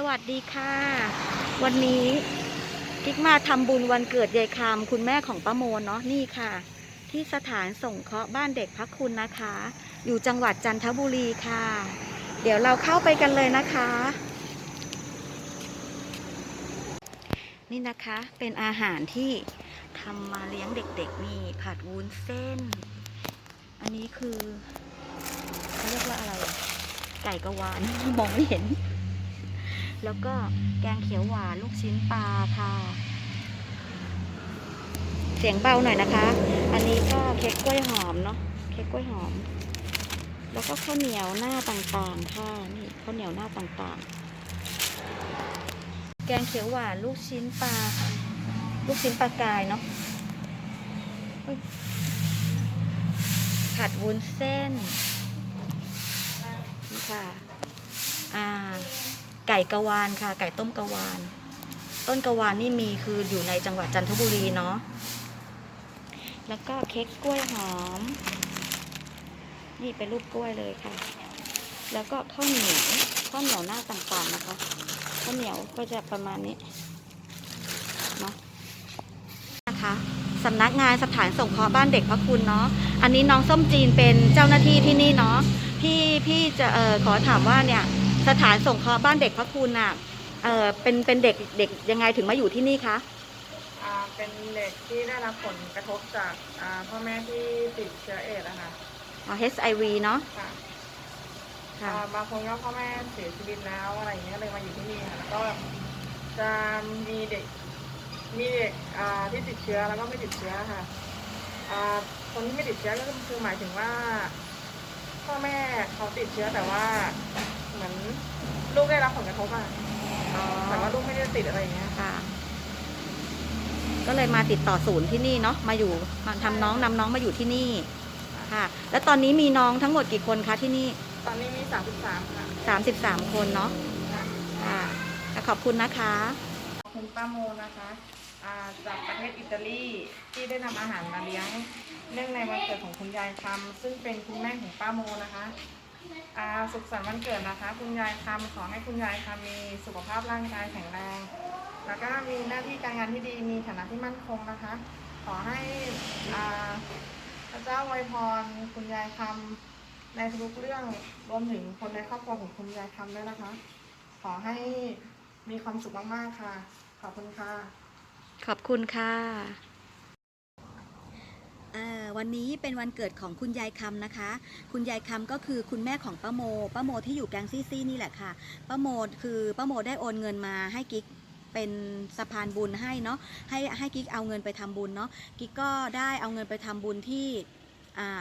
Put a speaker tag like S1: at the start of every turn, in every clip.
S1: สวัสดีค่ะ วันนี้กิ๊กมาทำบุญวันเกิดยายคำคุณแม่ของป้าโมนเนาะนี่ค่ะ ที่สถานส่งเคราะห์บ้านเด็กพักคุณนะคะ อยู่จังหวัดจันทบุรีค่ะ เดี๋ยวเราเข้าไปกันเลยนะคะ นี่นะคะเป็นอาหารที่ทำมาเลี้ยงเด็กๆนี่ผัดวุ้นเส้น อันนี้คือเขาเรียกว่าอะไร ไก่กระวานมองไม่เห็น แล้วก็แกงเขียวหวานลูกชิ้นปลาค่ะ เสียงเบาหน่อยนะคะ อันนี้ก็เค้กกล้วยหอมเนาะเค้กกล้วยหอม แล้วก็ข้าวเหนียวหน้าต่างๆค่ะนี่ข้าวเหนียวหน้าต่างๆ แกงเขียวหวานลูกชิ้นปลาลูกชิ้นปลากายเนาะผัดวุ้นเส้นนี่ค่ะ อ่า ไก่กะวานค่ะ ไก่ต้มกะวาน ต้นกะวานนี่มีคืออยู่ในจังหวัดจันทบุรีเนาะแล้วก็เค้กกล้วยหอม นี่เป็นรูปกล้วยเลยค่ะ แล้วก็ข้าวเหนียวข้าวเหนียวหน้าต่างๆนะคะข้าวเหนียวก็จะประมาณนี้เนาะนะคะสำนักงานสถานสงเคราะห์บ้านเด็กพระคุณเนาะอันนี้น้องส้มจีนเป็นเจ้าหน้าที่ที่นี่เนาะพี่พี่จะเออขอถามว่าเนี่ย สถานสงเคราะห์บ้านเด็กพระคุณอะเออเป็นเป็นเด็กเด็กยังไงถึงมาอยู่ที่นี่คะ
S2: อ่าเป็นเด็กที่ได้รับผลกระทบจากอ่าพ่อแม่ที่ติดเชื้อเอดส์อะค่ะ
S1: อ๋อ HIV เนาะ
S2: ค่ะ
S1: ค่ะ
S2: อ่าบางคนก็พ่อแม่เสียชีวิตแล้วอะไรอย่างเงี้ยเลยมาอยู่ที่นี่ค่ะแล้วก็จะมีเด็กมีเด็กอ่าที่ติดเชื้อแล้วก็ไม่ติดเชื้อค่ะอ่าคนที่ไม่ติดเชื้อก็คือหมายถึงว่า พ่อแม่เขาติดเชื้อแต่ว่า เหมือนลูกได้รับผลกระทบอะ
S1: อ๋อ
S2: แต่ว่าลูกไม่ได้ติดอะไรอย่างเงี้ย
S1: ค่ะ ก็เลยมาติดต่อศูนย์ที่นี่เนาะมาอยู่มาทำน้องนำน้องมาอยู่ที่นี่ ค่ะ แล้วตอนนี้มีน้องทั้งหมดกี่คนคะที่นี่
S2: ตอนนี้มี33ค่ะ
S1: 33 คนเนาะ
S2: ค่ะ
S1: ค่ะค่ะขอบคุณนะคะ
S2: ขอบคุณป้าโมนะคะอ่าจากประเทศอิตาลีที่ได้นำอาหารมาเลี้ยง เนื่องในวันเกิดของคุณยายคำซึ่งเป็นคุณแม่ของป้าโมนะคะ อาสุขสันต์วันเกิดนะคะ คุณยายคำขอให้คุณยายคำมีสุขภาพร่างกายแข็งแรง แล้วก็มีหน้าที่การงานที่ดีมีฐานะที่มั่นคงนะคะ ขอให้อาพระเจ้าอวยพรคุณยายคำในทุกเรื่องรวมถึงคนในครอบครัวของคุณยายคำด้วยนะคะ ขอให้มีความสุขมากๆค่ะ ขอบคุณค่ะ
S1: ขอบคุณค่ะ วันนี้เป็นวันเกิดของคุณยายคำนะคะ คุณยายคำก็คือคุณแม่ของป้าโมป้าโมที่อยู่แกงซี่ซี่นี่แหละค่ะป้าโมคือป้าโมได้โอนเงินมาให้กิ๊กเป็นสะพานบุญให้เนาะให้ให้กิ๊กเอาเงินไปทำบุญเนาะกิ๊กก็ได้เอาเงินไปทำบุญที่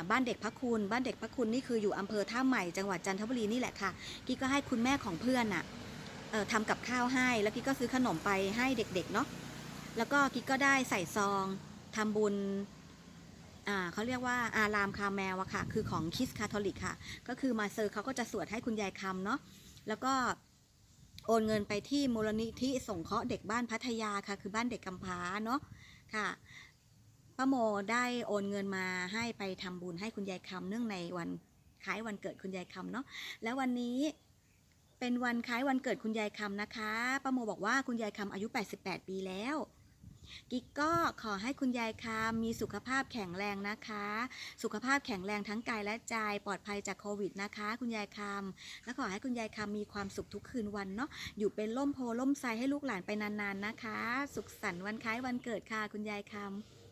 S1: บ้านเด็กพระคุณ บ้านเด็กพระคุณนี่คืออยู่อำเภอท่าใหม่จังหวัดจันทบุรีนี่แหละค่ะกิ๊กก็ให้คุณแม่ของเพื่อนน่ะเอ่อทำกับข้าวให้ แล้วกิ๊กก็ซื้อขนมไปให้เด็กๆเนาะแล้วก็กิ๊กก็ได้ใส่ซองทำบุญ เขาเรียกว่าอารามคาแมวอะค่ะ คือของคริสคาทอลิกค่ะ ก็คือมาเซอร์เขาก็จะสวดให้คุณยายคำเนาะ แล้วก็โอนเงินไปที่มูลนิธิสงเคราะห์เด็กบ้านพัทยาค่ะ คือบ้านเด็กกำพร้าเนาะ ค่ะป้าโมได้โอนเงินมาให้ไปทำบุญให้คุณยายคำเนื่องในวันคล้ายวันเกิดคุณยายคำเนาะ แล้ววันนี้เป็นวันคล้ายวันเกิดคุณยายคำนะคะป้าโมบอกว่าคุณยายคำอายุ 88 ปีแล้ว กิ๊กก็ขอให้คุณยายคำมีสุขภาพแข็งแรงนะคะ สุขภาพแข็งแรงทั้งกายและใจปลอดภัยจากโควิดนะคะ คุณยายคำและขอให้คุณยายคำมีความสุขทุกคืนวันเนาะอยู่เป็นล่มโพล่มไทรให้ลูกหลานไปนานๆนะคะ สุขสันต์วันคล้ายวันเกิดค่ะคุณยายคำ